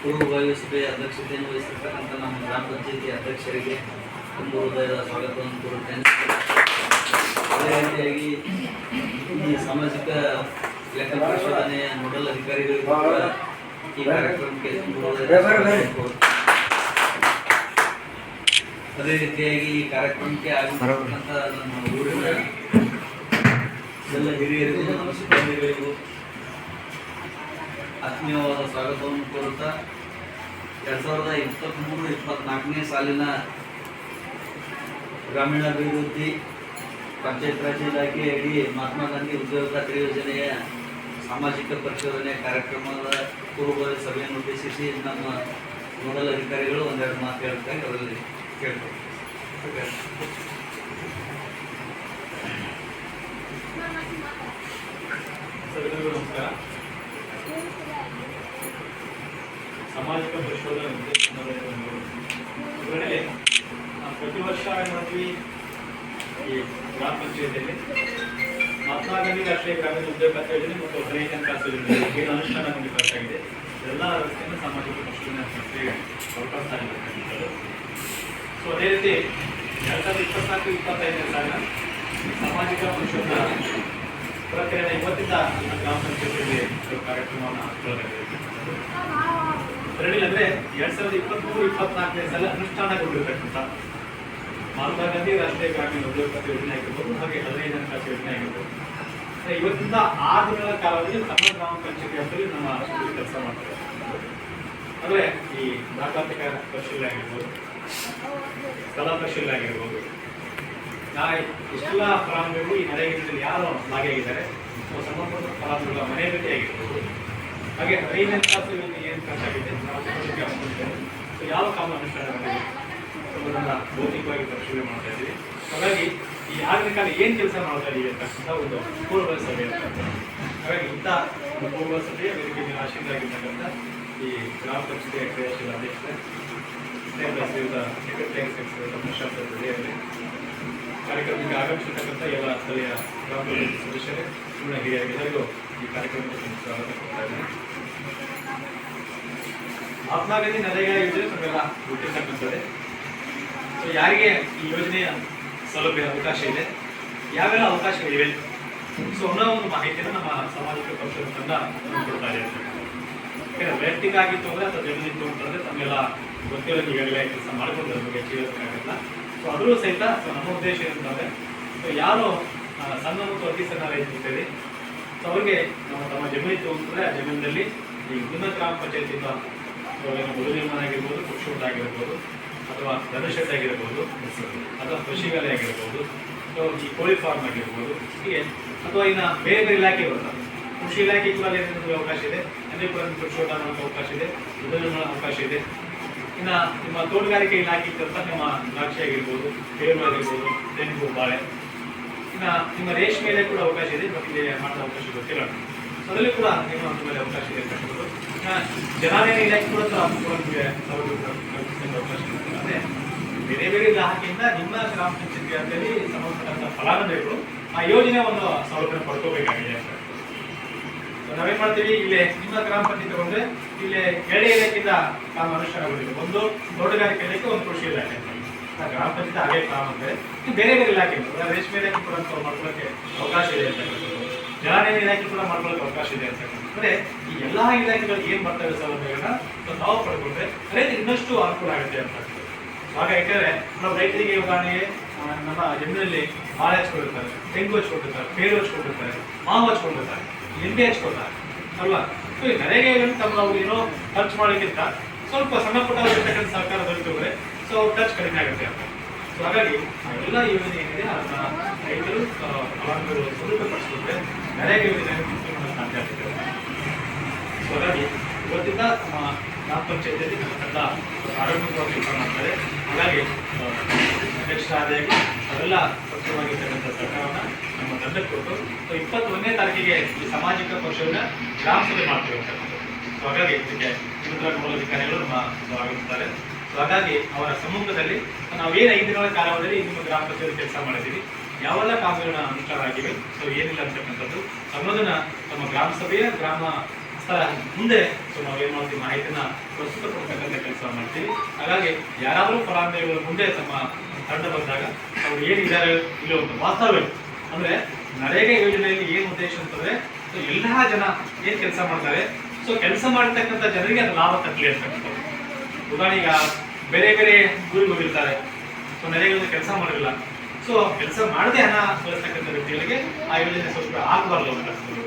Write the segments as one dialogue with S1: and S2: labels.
S1: ಪೂರ್ವಭಾವಿ ಸಭೆಯ ಅಧ್ಯಕ್ಷತೆಯನ್ನು ವಹಿಸಿರ್ತಕ್ಕಂಥ ನಮ್ಮ ಗ್ರಾಮ ಪಂಚಾಯತಿ ಅಧ್ಯಕ್ಷರಿಗೆ ತುಂಬ ಹೃದಯದ ಸ್ವಾಗತವನ್ನು ಕೋರುತ್ತೇನೆ. ಅದೇ ರೀತಿಯಾಗಿ ಈ ಸಾಮಾಜಿಕ ಲೆಕ್ಕ ಪರಿಶೋಧನೆಯ ನೋಡಲ್ ಅಧಿಕಾರಿಗಳು ಈ ಕಾರ್ಯಕ್ರಮಕ್ಕೆ ಅದೇ ರೀತಿಯಾಗಿ ಈ ಕಾರ್ಯಕ್ರಮಕ್ಕೆ ಆಗಮಿಸಿರ್ತಕ್ಕಂಥ ನಮ್ಮ ಊರಿನ ಎಲ್ಲ ಹಿರಿಯರಿಗೂ ನಮ್ಮ ಸಿಬ್ಬಂದಿಗಳಿಗೂ ಆತ್ಮೀಯವಾದ ಸ್ವಾಗತವನ್ನು ಕೋರುತ್ತಾ, ಎರಡು ಸಾವಿರದ ಇಪ್ಪತ್ತ್ಮೂರು ಇಪ್ಪತ್ತ್ನಾಲ್ಕನೇ ಸಾಲಿನ ಗ್ರಾಮೀಣಾಭಿವೃದ್ಧಿ ಪಂಚಾಯತ್ ರಾಜ್ ಇಲಾಖೆ ಅಡಿ ಮಹಾತ್ಮ ಗಾಂಧಿ ಉದ್ಯೋಗ ಖಾತ್ರಿ ಯೋಜನೆಯ ಸಾಮಾಜಿಕ ಪರಿಶೋಧನೆ ಕಾರ್ಯಕ್ರಮದ ಪೂರ್ವಭಾವಿ ಸಭೆಯನ್ನು ಉದ್ದೇಶಿಸಿ ನಮ್ಮ ನೋಡಲ್ ಅಧಿಕಾರಿಗಳು ಒಂದೆರಡು ಮಾತು ಹೇಳ್ತಾರೆ ಅವರಲ್ಲಿ ಕೇಳ್ತಾರೆ
S2: ನಮಸ್ಕಾರ. ಸಾಮಾಜಿಕ ಪರಿಶೋಧನೆ ಇದರಲ್ಲಿ ನಾವು ಪ್ರತಿ ವರ್ಷ ಏನು ಮಾಡ್ತೀವಿ ಈ ಗ್ರಾಮ ಪಂಚಾಯತಿಯಲ್ಲಿ ಮಹಾತ್ಮ ಗಾಂಧಿ ರಾಷ್ಟ್ರೀಯ ಗ್ರಾಮೀಣ ಉದ್ಯೋಗ ಯೋಜನೆ ಮತ್ತು ಹದಿನೈದು ಖಾತೆ ಯೋಜನೆ ಏನು ಅನುಷ್ಠಾನಗೊಂಡು ಖರ್ಚಾಗಿದೆ ಎಲ್ಲ ವ್ಯವಸ್ಥೆಯನ್ನು ಸಾಮಾಜಿಕ ಪರಿಶೋಧನೆ ಸಂಸ್ಥೆಗೆ ಅವಕಾಶ ಸೊ ಅದೇ ರೀತಿ ಎರಡು ಸಾವಿರದ ಇಪ್ಪತ್ನಾಲ್ಕು ಇಪ್ಪತ್ತೈದನೇ ಸಾಲ ಸಾಮಾಜಿಕ ಪರಿಶೋಧನಾ ಪ್ರಕ್ರಿಯೆ ಇವತ್ತಿಂದ ಗ್ರಾಮ ಪಂಚಾಯತಿಯಲ್ಲಿ ಕಾರ್ಯಕ್ರಮವನ್ನು ಹಮ್ಮಿಕೊಳ್ಳಲಾಗಿದೆ. ಎರಡಿಲ್ಲ ಅಂದ್ರೆ ಎರಡ್ ಸಾವಿರದ ಇಪ್ಪತ್ಮೂರು, ಇಪ್ಪತ್ನಾಲ್ಕನೇ ಸಾಲ ಅನುಷ್ಠಾನಗೊಂಡಿರ್ತಕ್ಕಂಥ ಮಹಾತ್ಮ ಗಾಂಧಿ ರಾಷ್ಟ್ರೀಯ ಗ್ರಾಮೀಣ ಉದ್ಯೋಗ ಯೋಜನೆ ಆಗಿರ್ಬೋದು, ಹಾಗೆ ಹದಿನೈದು ಹಣಕಾಸು ಯೋಜನೆ ಆಗಿರ್ಬೋದು. ಇವತ್ತಿಂದ ಆರು ದಿನಗಳ ಕಾಲದಲ್ಲಿ ನಮ್ಮ ಗ್ರಾಮ ಪಂಚಾಯತಿ ಅಂತಲ್ಲಿ ನಮ್ಮ ಕೆಲಸ ಮಾಡ್ತಾರೆ. ಅಂದ್ರೆ ಈ ದಾಖಲಾತಿಕ ಪರಿಶೀಲನೆ ಆಗಿರ್ಬೋದು, ಕಲಾ ಪರಿಶೀಲನೆ ಆಗಿರ್ಬೋದು. ನಾಳೆ ಇಷ್ಟೆಲ್ಲ ಫಲಾನುಭವಿಗಳು ಈ ನರೇಗಾದಲ್ಲಿ ಯಾರು ಭಾಗಿಯಾಗಿದ್ದಾರೆ. ಸೊ ಸಂಬಂಧಪಟ್ಟ ಫಲಾನುಭವಿಗಳ ಮನೆ ಆಗಿರ್ಬೋದು. ಹಾಗೆ ಐದನೇ ತಾಸು ಇವತ್ತು ಏನು ಖರ್ಚಾಗಿದೆ ಸೊ ಯಾವ ಕಾಮ ಅನುಷ್ಠಾನಗೊಂಡಿದೆ ಸೊ ಅದನ್ನು ಭೌತಿಕವಾಗಿ ಪರಿಶೀಲನೆ ಮಾಡ್ತಾ ಇದ್ದೀವಿ. ಹಾಗಾಗಿ ಈ ಆಗಿನ ಕಾಲ ಏನು ಕೆಲಸ ಮಾಡ್ತಾ ಇದೀವಿ ಅಂತಕ್ಕಂಥ ಒಂದು ಪೂರ್ವ ಸಭೆ ಹಾಗಾಗಿ ಇಂಥ ಒಂದು ಪೂರ್ವ ಸಭೆಯ ವೇದಿಕೆ ಮೇಲೆ ಆಶೀರ್ವಾಗಿರ್ತಕ್ಕಂಥ ಈ ಗ್ರಾಮ ಪಂಚಾಯತಿಯ ಕ್ರಿಯಾಶೀಲ ಅಧ್ಯಕ್ಷತೆ ಸೆಕ್ರೆಟರಿ ಪ್ರಶಾಂತ್ ಕಾರ್ಯಕ್ರಮಕ್ಕೆ ಆಗಮಿಸಿರ್ತಕ್ಕಂಥ ಎಲ್ಲ ಸ್ಥಳೀಯ ಗ್ರಾಮ ಪಂಚಾಯತ್ ಸದಸ್ಯರೇ ಹಿರಿಯರಿಗೆ ಹಿರಿಯರಿಗೆಲ್ಲರಿಗೂ ಈ ಕಾರ್ಯಕ್ರಮಕ್ಕೆ ನರೇಗಾ ಯೋಜನೆ ನಮಗೆಲ್ಲ ಗೊತ್ತಿರ್ತಕ್ಕಂಥದ್ದೇ ಸೊ ಯಾರಿಗೆ ಈ ಯೋಜನೆಯ ಸೌಲಭ್ಯ ಅವಕಾಶ ಇದೆ? ಯಾವೆಲ್ಲ ಅವಕಾಶಗಳಿವೆ? ಸೊ ಅನ್ನೋ ಒಂದು ಮಾಹಿತಿಯನ್ನು ನಮ್ಮ ಸಾಮಾಜಿಕ ಪಕ್ಷದ ತಂಡ ಕೊಡ್ತಾ ಇದೆ. ವೈಯಕ್ತಿಕ ಆಗಿತ್ತು ಅಂದ್ರೆ ಅಥವಾ ಜನನಿತ್ತು ಅಂತಂದ್ರೆ ತಮ್ಮೆಲ್ಲ ಗೊತ್ತಿರೋ ಈಗಾಗಲೇ ಕೆಲಸ ಮಾಡಿಕೊಂಡು ಬಗ್ಗೆ ತಿಳಿಯೋಕ್ಕಾಗಲ್ಲ ಸೊ ಅದರೂ ಸಹಿತ ಸೊ, ನಮ್ಮ ಉದ್ದೇಶ ಏನಂತಂದ್ರೆ ಸೊ ಯಾರು ಸಣ್ಣ ಮತ್ತು ಅತಿ ಸಣ್ಣ ರೈತರಿರ್ತೀರಿ ಸೊ ಅವ್ರಿಗೆ ನಮ್ಮ ತಮ್ಮ ಜಮೀನಿತ್ತು ಅಂತಂದ್ರೆ ಆ ಜಮೀನಿನಲ್ಲಿ ಈ ನಿಮ್ಮ ಗ್ರಾಮ ಪಂಚಾಯತಿಯಿಂದ ಮಧು ನಿರ್ಮಾಣ ಆಗಿರ್ಬೋದು ಕೃಷಿ ಆಗಿರ್ಬೋದು, ಅಥವಾ ಧನುಷೆಡ್ ಆಗಿರ್ಬೋದು, ಅಥವಾ ಕೃಷಿಗಾಲೆ ಆಗಿರ್ಬೋದು, ಅಥವಾ ಈ ಕೋಳಿ ಫಾರ್ಮ್ ಆಗಿರ್ಬೋದು, ಹೀಗೆ ಅಥವಾ ಇನ್ನು ಬೇರೆ ಬೇರೆ ಇಲಾಖೆ ಬರ್ತವೆ. ಕೃಷಿ ಇಲಾಖೆ ಕೂಡ ಅವಕಾಶ ಇದೆ? ನಿಮ್ಗೆ ಕೃಷಿ ಹೊಂಡ ಅವಕಾಶ ಇದೆ, ಮೃದು ನಿರ್ಮಾಣ ಅವಕಾಶ ಇದೆ. ಇನ್ನು ನಿಮ್ಮ ತೋಟಗಾರಿಕೆ ಇಲಾಖೆ ಇದ್ದಂಥ ನಿಮ್ಮ ದ್ರಾಕ್ಷಿ ಆಗಿರ್ಬೋದು ಬೇರು ಆಗಿರ್ಬೋದು, ತೆಂಗು, ಬಾಳೆ ಇನ್ನು ನಿಮ್ಮ ರೇಷ್ಮೆಯಲ್ಲೇ ಕೂಡ ಅವಕಾಶ ಇದೆ ಬಟ್ ಇಲ್ಲಿ ಮಾಡೋ ಅವಕಾಶ ಗೊತ್ತಿಲ್ಲ ಸೊ ಅದರಲ್ಲಿ ಕೂಡ ನಿಮ್ಮ ಮೇಲೆ ಅವಕಾಶ ಇದೆ ಜನಾಲಯ ಇಲಾಖೆ ಕೂಡ ನಿಮಗೆ ಕಲ್ಪಿಸಲಿಕ್ಕೆ ಅವಕಾಶ ಅಂದ್ರೆ ಬೇರೆ ಬೇರೆ ಇಲಾಖೆಯಿಂದ ನಿಮ್ಮ ಗ್ರಾಮ ಪಂಚಾಯತ್ ವ್ಯಾಪ್ತಿಯಲ್ಲಿ ಸಂಬಂಧಪಟ್ಟಂತ ಫಲಾನುಭವಿಗಳು ಆ ಯೋಜನೆ ಒಂದು ಸೌಲಭ್ಯ ಪಡ್ಕೋಬೇಕಾಗಿದೆ ಅಂತ ನಾವೇನ್ ಮಾಡ್ತೀವಿ? ಇಲ್ಲಿ ನಿಮ್ಮ ಗ್ರಾಮ ಪಂಚಾಯತ್ ತಗೊಂಡ್ರೆ ಇಲ್ಲಿ ಎರಡೇ ಇಲಾಖೆಯಿಂದ ಕಾಮ ಅನುಷ್ಠಾನಗೊಂಡಿದೆ ಒಂದು ತೋಟಗಾರಿಕೆ ಇಲಾಖೆ ಒಂದು ಕೃಷಿ ಇಲಾಖೆ ಗ್ರಾಮ ಪಂಚಾಯತ್ ಹಾಗೆ ಕಾಮ ಅಂದ್ರೆ ಬೇರೆ ಬೇರೆ ಇಲಾಖೆ ಅಂದ್ರೆ ರೇಷ್ಮೆ ಇಲಾಖೆ ಕೂಡ ಅಂತ ಮಾಡ್ಕೊಳ್ಳೋಕೆ ಅವಕಾಶ ಇದೆ ಅಂತಕ್ಕಂಥದ್ದು ಜಲಾನಯನ ಇಲಾಖೆ ಕೂಡ ಮಾಡ್ಕೊಳ್ಳೋಕೆ ಅವಕಾಶ ಇದೆ ಅಂತಕ್ಕಂಥದ್ದು ಅಂದ್ರೆ ಈ ಎಲ್ಲ ಇಲಾಖೆಗಳು ಏನ್ ಬರ್ತವೆ ಸೌಲಭ್ಯಗಳನ್ನ ನಾವು ಪಡ್ಕೊಂಡ್ರೆ ರೈತರು ಇನ್ನಷ್ಟು ಅನುಕೂಲ ಆಗುತ್ತೆ ಅಂತ ಆಗ ಯಾಕಂದ್ರೆ ನಾವು ರೈತರಿಗೆ ಉದಾಹರಣೆಗೆ ನಮ್ಮ ಜಮೀನಲ್ಲಿ ಬಾಳೆ ಹಚ್ಕೊಂಡಿರ್ತಾರೆ, ತೆಂಗು ಹಚ್ಕೊಂಡಿರ್ತಾರೆ, ಪೇರು ಹಚ್ಕೊಂಡಿರ್ತಾರೆ, ಮಾವು ಹಚ್ಕೊಂಡಿರ್ತಾರೆ ಲಿಂಬೆ ಹಚ್ಕೊಳ್ತಾರೆ, ಅಲ್ವಾ? ಸೊ ನರೇಗೆ ತಮ್ಮ ನಾವು ಏನೋ ಖರ್ಚು ಮಾಡೋಕ್ಕಿಂತ ಸ್ವಲ್ಪ ಸಣ್ಣ ಪುಟ್ಟ ಸರ್ಕಾರ ದೊರೆತುದ್ರೆ ಸೊ ಅವ್ರ ಕಡಿಮೆ ಆಗುತ್ತೆ. ಸೊ ಹಾಗಾಗಿ ಎಲ್ಲ ಯೋಜನೆ ಏನಿದೆ ಅದನ್ನ ರೈತರು ಸದುಪಯೋಗಪಡಿಸಿದ್ರೆ ನರೇಗೆ ಯೋಜನೆ ಸಾಧ್ಯ ಆಗುತ್ತೆ. ಸೊ ಹಾಗಾಗಿ ಇವತ್ತಿಂದ ನಮ್ಮ ಗ್ರಾಮ ಪಂಚಾಯತಿಯಲ್ಲಿ ತಂಡ ಆರೋಗ್ಯವಾಗಿ ಕೆಲಸ ಮಾಡ್ತಾರೆ. ಹಾಗಾಗಿ ಆ, ಅಧ್ಯಕ್ಷರಾದಾಗಿ ಅವೆಲ್ಲ ಸ್ವಚ್ಛವಾಗಿರ್ತಕ್ಕಂಥ ಸರ್ಕಾರವನ್ನ ನಮ್ಮ ತಂಡಕ್ಕೆ ಕೊಟ್ಟು ಸೊ ಇಪ್ಪತ್ತೊಂದನೇ ತಾರೀಕಿಗೆ ಈ ಸಾಮಾಜಿಕ ಪಕ್ಷವನ್ನು ಗ್ರಾಮ ಸಭೆ ಮಾಡ್ತೀವಿ ಅಂತಕ್ಕಂಥದ್ದು ಸೊ ಹಾಗಾಗಿ ಇದಕ್ಕೆ ಇನ್ನಿತರ ಮೂಲ ಅಧಿಕಾರಿಗಳು ನಮ್ಮ ಆಗಮಿಸ್ತಾರೆ ಸೊ ಹಾಗಾಗಿ ಅವರ ಸಮ್ಮುಖದಲ್ಲಿ ನಾವೇನು ಐದು ದಿನಗಳ ಕಾಲಾವಧಿಯಲ್ಲಿ ನಿಮ್ಮ ಗ್ರಾಮ ಪಂಚಾಯತ್ ಕೆಲಸ ಮಾಡಿದ್ದೀವಿ. ಯಾವೆಲ್ಲ ಕಾಮಗಾರಿಗಳ ಅನುಷ್ಠಾನ ಆಗಿವೆ, ಸೊ ಏನಿಲ್ಲ ಅಂತಕ್ಕಂಥದ್ದು ಅನ್ನೋದನ್ನ ನಮ್ಮ ಗ್ರಾಮ ಸಭೆಯ ಗ್ರಾಮ ಸ್ಥಳ ಮುಂದೆ, ಸೊ ನಾವು ಏನು ಮಾಡ್ತೀವಿ ಮಾಹಿತಿನ ಪ್ರಸ್ತುತ ಕೊಡ್ತಕ್ಕಂಥ ಕೆಲಸ ಮಾಡ್ತೀವಿ. ಹಾಗಾಗಿ ಯಾರಾದರೂ ಫಲಾನುಭವಿಗಳ ಮುಂದೆ ತಮ್ಮ ತಂಡ ಬಂದಾಗ ಅವ್ರು ಏನಿದ್ದಾರೆ ಇಲ್ಲಿ ಒಂದು ವಾಸ್ತವ ಅಂದ್ರೆ ನರೇಗಾ ಯೋಜನೆಯಲ್ಲಿ ಏನು ಉದ್ದೇಶ ಅಂತಂದ್ರೆ, ಸೊ ಎಲ್ಲಾ ಜನ ಏನ್ ಕೆಲಸ ಮಾಡ್ತಾರೆ, ಸೊ ಕೆಲಸ ಮಾಡ್ತಕ್ಕಂಥ ಜನರಿಗೆ ಅದು ಲಾಭ ತಕ್ಕಲಿ ಅಂತಕ್ಕಂಥದ್ದು. ಉದಾಹರಣೆ ಈಗ ಬೇರೆ ಬೇರೆ ಊರಿಗೆ ಹೋಗಿರ್ತಾರೆ. ಸೊ ನೆರೆಗಳಿಂದ ಕೆಲಸ ಮಾಡಿರಲ್ಲ ಸೊ ಕೆಲಸ ಮಾಡದೆ ಹಣ ಕಳಿಸ್ತಕ್ಕಂಥ ವ್ಯಕ್ತಿಗಳಿಗೆ ಆ ಯೋಜನೆ ಸ್ವಲ್ಪ ಆಗಬಾರ್ದು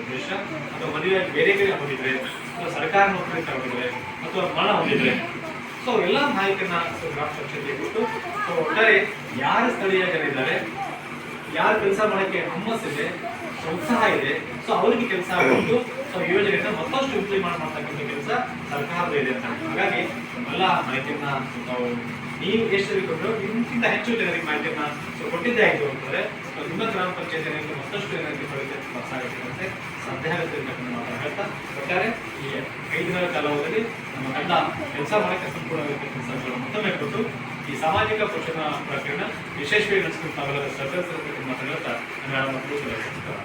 S2: ಉದ್ದೇಶ. ಅಥವಾ ಮದುವೆ ಬೇರೆ ಬೇರೆ ಹೋಗಿದ್ರೆ, ಅಥವಾ ಸರ್ಕಾರ ನೌಕರಿ ತಗೊಂಡಿದ್ರೆ, ಅಥವಾ ಮರಣ ಹೊಂದಿದ್ರೆ. ಸೊ ಎಲ್ಲ ಸೊ ಗ್ರಾಮ ಸ್ವಚ್ಛತೆ ಕೊಟ್ಟು ಸೊ ಒಟ್ಟಾರೆ ಯಾರು ಸ್ಥಳೀಯ ಜನರಿದ್ದಾರೆ, ಯಾರು ಕೆಲಸ ಮಾಡೋಕ್ಕೆ ಹುಮ್ಮಸ್ಸಿದೆ ಉತ್ಸಾಹ ಇದೆ. ಸೊ ಅವರಿಗೆ ಕೆಲಸ ಕೊಟ್ಟು ಸೊ ಯೋಜನೆಯಿಂದ ಮತ್ತಷ್ಟು ಇಂಪ್ಲಿಮೆಂಟ್ ಮಾಡ್ತಕ್ಕಂಥ ಕೆಲಸ ಸರ್ಕಾರದ ಇದೆ ಅಂತ ಹಾಗಾಗಿ ಎಲ್ಲ ಮಾಹಿತಿಯನ್ನ ನಾವು ನೀವು ಎಷ್ಟು ಕೊಟ್ಟರು ಇದಕ್ಕಿಂತ ಹೆಚ್ಚು ಜನರಿಗೆ ಮಾಹಿತಿಯನ್ನ ಸೊ, ಕೊಟ್ಟಿದ್ದೇ ಆಯಿತು ಅಂತಂದ್ರೆ ನಿಮ್ಮ ಗ್ರಾಮ ಪಂಚಾಯತ್ ಮತ್ತಷ್ಟು ಜನರಿಗೆ ಪಡೆದ ಸಾಗುತ್ತೆ ಸಾಧ್ಯ ಆಗುತ್ತೆ ಅಂತ ಹೇಳ್ತಾ, ಒಟ್ಟಾರೆ ಈ ಐದು ದಿನಗಳ ಕಾಲಾವಧಿಯಲ್ಲಿ ನಮ್ಮ ತಂಡ ಕೆಲಸ ಮಾಡಕ್ಕೆ ಸಂಪೂರ್ಣವಾಗಿ ಕೆಲಸಗಳು ಮತ್ತೊಮ್ಮೆ ಕೊಟ್ಟು ಈ ಸಾಮಾಜಿಕ ಪೋಷಣ ಪ್ರಕರಣ ಯಶಸ್ವಿ ನಡೆಸಿಕೊಂಡು ಸರ್ಕಾರ ಸದಸ್ಯರ ಮಾತನಾಡ್ತಾ ನನ್ನ ಮಕ್ಕಳು ನಮಸ್ಕಾರ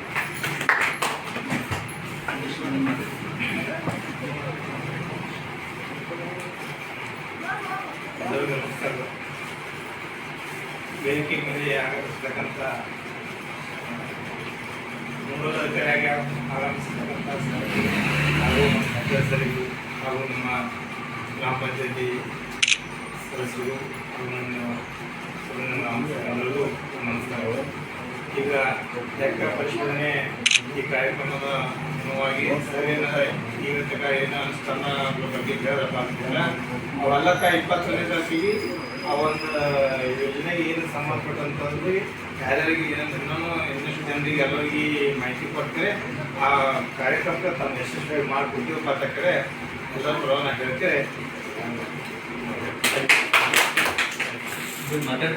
S1: ಕೃಷ್ಣ ನಿಮ್ಮ
S3: ನಮಸ್ಕಾರ ವೇದಿಕೆ ಮೇಲೆ ಆಗಮಿಸ್ತಕ್ಕಂಥ ಮೂರರ ಕೆರೆಗೆ ಆಗಮಿಸ್ತಕ್ಕಂಥ ಹಾಗೂ ಸದಸ್ಯರಿಗೂ ಹಾಗೂ ನಮ್ಮ ಗ್ರಾಮ ಪಂಚಾಯತಿ ಸದಸ್ಯರು ಹಾಗೂ ನನ್ನ ನಮಸ್ಕಾರಗಳು ಈಗ ಲೆಕ್ಕ ಪರಿಶೀಲನೆ ಈ ಕಾರ್ಯಕ್ರಮದ ಅಂಗವಾಗಿ ಸರಿಯಾದ ಈಗ ತನಕ ಏನು ಅನುಷ್ಠಾನ ಅದ್ರ ಬಗ್ಗೆ ಕೇಳಪ್ಪ ಅಂತಂದ್ರೆ ಅವೆಲ್ಲಕ್ಕ ಇಪ್ಪತ್ತನೇ ತಾರೀಕಿಗೆ ಆ ಒಂದು ಯೋಜನೆಗೆ ಏನು ಸಂಬಂಧಪಟ್ಟಂತಂದ್ರೆ ಯಾರ್ಯಾರಿಗೆ ಏನಂದ್ರೆ ನಾನು ಇನ್ನಷ್ಟು ಜನರಿಗೆ ಎಲ್ಲರಿಗೆ ಮಾಹಿತಿ ಕೊಡ್ತಾರೆ ಆ ಕಾರ್ಯಕ್ರಮಕ್ಕೆ ತಮ್ಮ ಯಶಸ್ವಿ ಮಾಡಿಕೊಡ್ತೀವಪ್ಪ ಅಂತ ಕಡೆ ಎಲ್ಲರೂ
S4: ಕೂಡ ನಾನು ಹೇಳ್ತೇನೆ. ಮತ್ತೆ.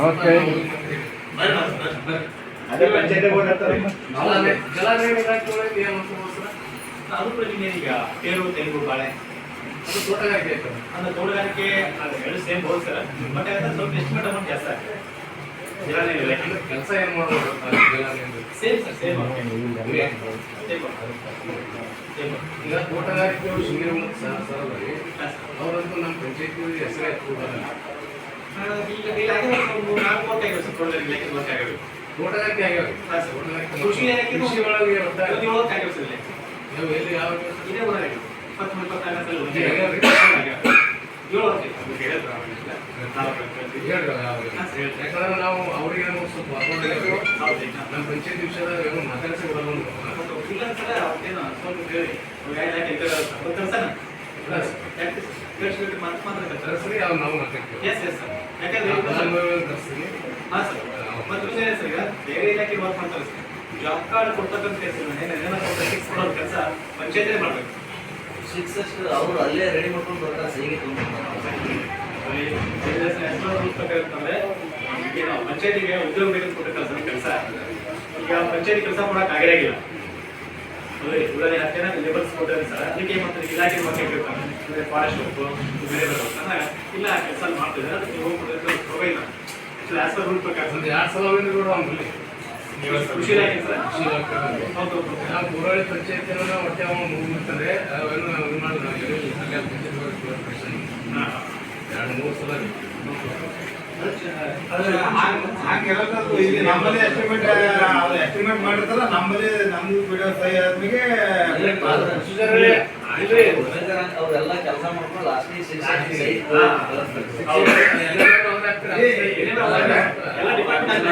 S3: ಓಕೆ. ಅದೇ ಪಂಚಾಯತಿ ಬೋರ್ಡ್ ಹತ್ತಾರೆ
S4: ಏನು
S2: ಈಗ ತೇರು ತೆಲುಗು ಬಾಳೆ
S4: ಅದು ತೋಟಗಾರಿಕೆ.
S2: ಅಂದ್ರೆ ತೋಟಗಾರಿಕೆ ಅದು ಎರಡು ಸೇಮ್ ಸರ್ ಬಟ್ ಅದ್ರ ಸ್ವಲ್ಪ ಎಸ್ಟಿಮೇಟ್ ಅಮೌಂಟ್ ಜಾಸ್ತಿ ಆಗ್ತದೆ
S4: ಕೆಲಸ ಏನ್ ಮಾಡ್ಬೋದು?
S2: Same sir same.
S4: ಈಗ ತೋಟಗಾರಿಕೆ ಶೃಂಗೇರಿ ಸರ್ ಸರ್. ಅವರಂತೂ ನಮ್ಮ ಪಂಚಾಯತಿ ಹೆಸರೇ ಎತ್ಕೊಡಲ್ಲ.
S2: ತೋಟಗಾರಿಕೆ
S4: ಆಗ್ಯಾವ
S2: ಕೃಷಿ
S4: ಕೃಷಿ ಒಳಗೆ
S2: ಇಲಾಖೆ
S4: ಎಲ್ಲಿ ಯಾವ
S2: ಇದೇ
S4: ಈಗ ಆಗ್ಯಾವ್ರಿ?
S2: ಏಳು ವರ್ಷ ಹೇಳಿದ್ರು
S4: ಯಾಕಂದ್ರೆ ನಾವು ಅವ್ರಿಗೆ ಸ್ವಲ್ಪ ನಮ್ಮ ಪಂಚಾಯತ್ ವಿಷಯದ ಏನೋ ಮಾತಾಡಿಸಿ ಬಿಡಲ್ಲ ಅಂತ.
S2: ಇಲ್ಲ ಸರ್ ಅವತ್ತೇನು ಸ್ವಲ್ಪ ಹೇಳಿ
S4: ಸರ್. ಅವ್ರು ನಾವು ಮಾತಾಡ್ತೀವಿ.
S2: Yes yes sir. ಹಾಂ ಸರ್. ಮತ್ತೆ ವಿಷಯ ಸರ್ ಈಗ ಬೇರೆ ಇಲಾಖೆ ವರ್ಕ್ ಮಾಡ್ತಾರೆ ಸರ್. ಜಾಬ್ ಕಾರ್ಡ್ ಕೊಡ್ತಕ್ಕಂಥ ಕೆಲಸ ಫಿಕ್ಸ್ ಕೊಡೋ ಕೆಲಸ ಪಂಚಾಯತ್ ಮಾಡ್ಬೇಕು.
S1: ಸಿಕ್ಸ್ ಅಷ್ಟು ಅವರು ಅಲ್ಲೇ ರೆಡಿ ಮಾಡ್ಕೊಂಡು ಬರ್ತಾರೆ ಸಹಿಗೆ ತೊಗೊಂಡು
S2: ಪಂಚಾಯತಿಗೆ ಉದ್ಯೋಗ ಸರ್ ಕೆಲಸ. ಈಗ ಪಂಚಾಯತಿ ಕೆಲಸ ಮಾಡಕ್ ಆಗಿರಾಗಿಲ್ಲ ಹೌದ್ರಿ ಉದಾಹರಣೆ ಹತ್ತು ಜನ ಲೇಬರ್ಸ್ ಕೊಟ್ಟಿದ್ದಾರೆ ಸರ್ ಅದಕ್ಕೆ ಏನು ಮಾಡ್ತಾರೆ ಇಲಾಖೆ ಬಗ್ಗೆ ಕೇಳ್ತಾರೆ ಅಂದ್ರೆ ಫಾರೆಸ್ಟ್ ಬೇರೆ. ಇಲ್ಲ ಕೆಲಸ ಮಾಡ್ತಿದ್ದಾರೆ ಅದಕ್ಕೆ ಹೋಗ್ಬಿಟ್ಟಿದ್ರೆ ಹೋಗಿಲ್ಲ ಆಸ್ ಪರ್ ರೂಲ್ ಪ್ರಕಾರ
S4: ಒಂದು ಎರಡು ಸಲ ಹೋಗಿದ್ರು ಕೂಡ ಅವ್ನಲ್ಲಿ
S2: ಕೃಷಿ ಇಲಾಖೆ ಸರ್.
S4: ಕೃಷಿ ಇಲಾಖೆ
S2: ಹೌದು ಹೌದು
S4: ನಾವು ಪುರೋಳಿ ಪಂಚಾಯತಿನ ಹೊಟ್ಟೆ ಅವ ಮುಗಿಬಿಡ್ತಾರೆ ಅವೇನು ಇದು ಮಾಡಿದ್ರು ಎರಡು ಮೂರು ಸಲ
S3: ಇಲ್ಲಿ ನಮ್ಮಲ್ಲಿ ಎಸ್ಟಿಮೇಟ್ ಅವ್ರು ಎಸ್ಟಿಮೇಟ್ ಮಾಡಿರ್ತಾರ
S1: ಕೆಲಸ ಮಾಡ್ಕೊಂಡು.
S2: ಎಲ್ಲ ಡಿಪಾರ್ಟ್ಮೆಂಟ್